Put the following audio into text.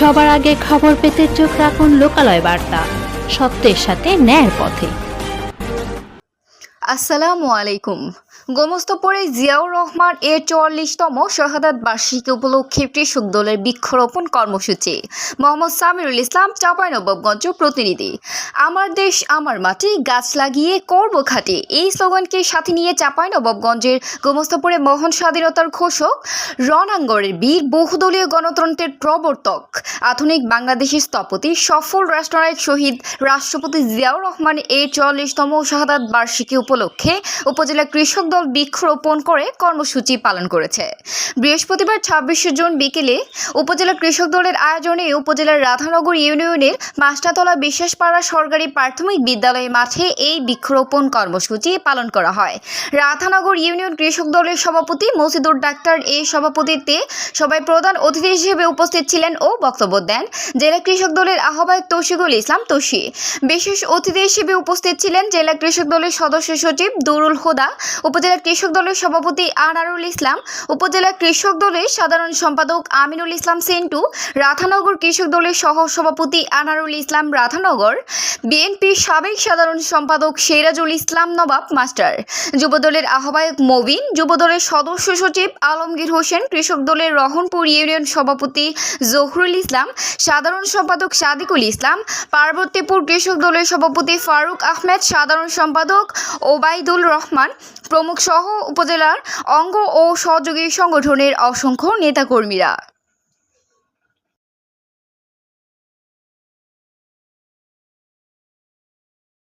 সবার আগে খবর পেতে চোখ রাখুন লোকালয় বার্তা। সত্যের সাথে ন্যায়ের পথে। আসসালামু আলাইকুম। গোমস্তপুরে জিয়াউর রহমান এ চুয়াল্লিশতম শাহাদাত বার্ষিকী উপলক্ষে কৃষক দলের বৃক্ষরোপণ কর্মসূচি। মোহাম্মদ সামিরুল ইসলাম, চাঁপাইনবাবগঞ্জ প্রতিনিধি। আমার দেশ, আমার মাটি, গাছ লাগিয়ে করব খাটি। এই স্লোগানকে সাথে নিয়ে চাঁপাইনবাবগঞ্জের গোমস্তপুরে মহান স্বাধীনতার ঘোষক রণাঙ্গরের বীর, বহুদলীয় গণতন্ত্রের প্রবর্তক, আধুনিক বাংলাদেশের স্থপতি, সফল রাষ্ট্রনায়ক শহীদ রাষ্ট্রপতি জিয়াউর রহমান এ চুয়াল্লিশতম শাহাদাত বার্ষিকী উপলক্ষে উপজেলা কৃষক দল বৃক্ষরোপণ করে কর্মসূচি পালন করেছে। বৃহস্পতিবার ছাব্বিশে জুন বিকেলে উপজেলা কৃষক দলের আয়োজনে উপজেলার রাধানগর ইউনিয়নের মাস্টাতলা বিশ্বাসপাড়া সরকারি প্রাথমিক বিদ্যালয় মাঠে এই বৃক্ষরোপণ কর্মসূচি পালন করা হয়। রাধানগর ইউনিয়ন কৃষক দলের সভাপতি মসিদুর ডাক্তার এই সভাপতিত্বে সবাই প্রধান অতিথি হিসেবে উপস্থিত ছিলেন ও বক্তব্য দেন জেলা কৃষক দলের আহ্বায়ক তৌশিকুল ইসলাম তোষি বিশেষ অতিথি হিসেবে উপস্থিত ছিলেন জেলা কৃষক দলের সদস্য সচিব দুরুল হুদা, উপজেলা কৃষক দলের সভাপতি আনারুল ইসলাম, উপজেলা কৃষক দলের সাধারণ সম্পাদক আমিনুল ইসলাম সেন্টু, রাধানগর কৃষক দলের সহ সভাপতি আনারুল ইসলাম রাধানগর বিএনপির সাবেক সাধারণ সম্পাদক সেরাজুল ইসলাম নবাব মাস্টার, যুবদলের আহ্বায়ক মবিন, যুবদলের সদস্য সচিব আলমগীর হোসেন, কৃষক দলের রহনপুর ইউনিয়ন সভাপতি জহুরুল ইসলাম, সাধারণ সম্পাদক সাদিকুল ইসলাম, পার্বতীপুর কৃষক দলের সভাপতি ফারুক আহমেদ, সাধারণ সম্পাদক ওবায়দুল রহমান প্রমুখ সহ উপজেলার অঙ্গ ও সহযোগী সংগঠনের অসংখ্য নেতাকর্মীরা।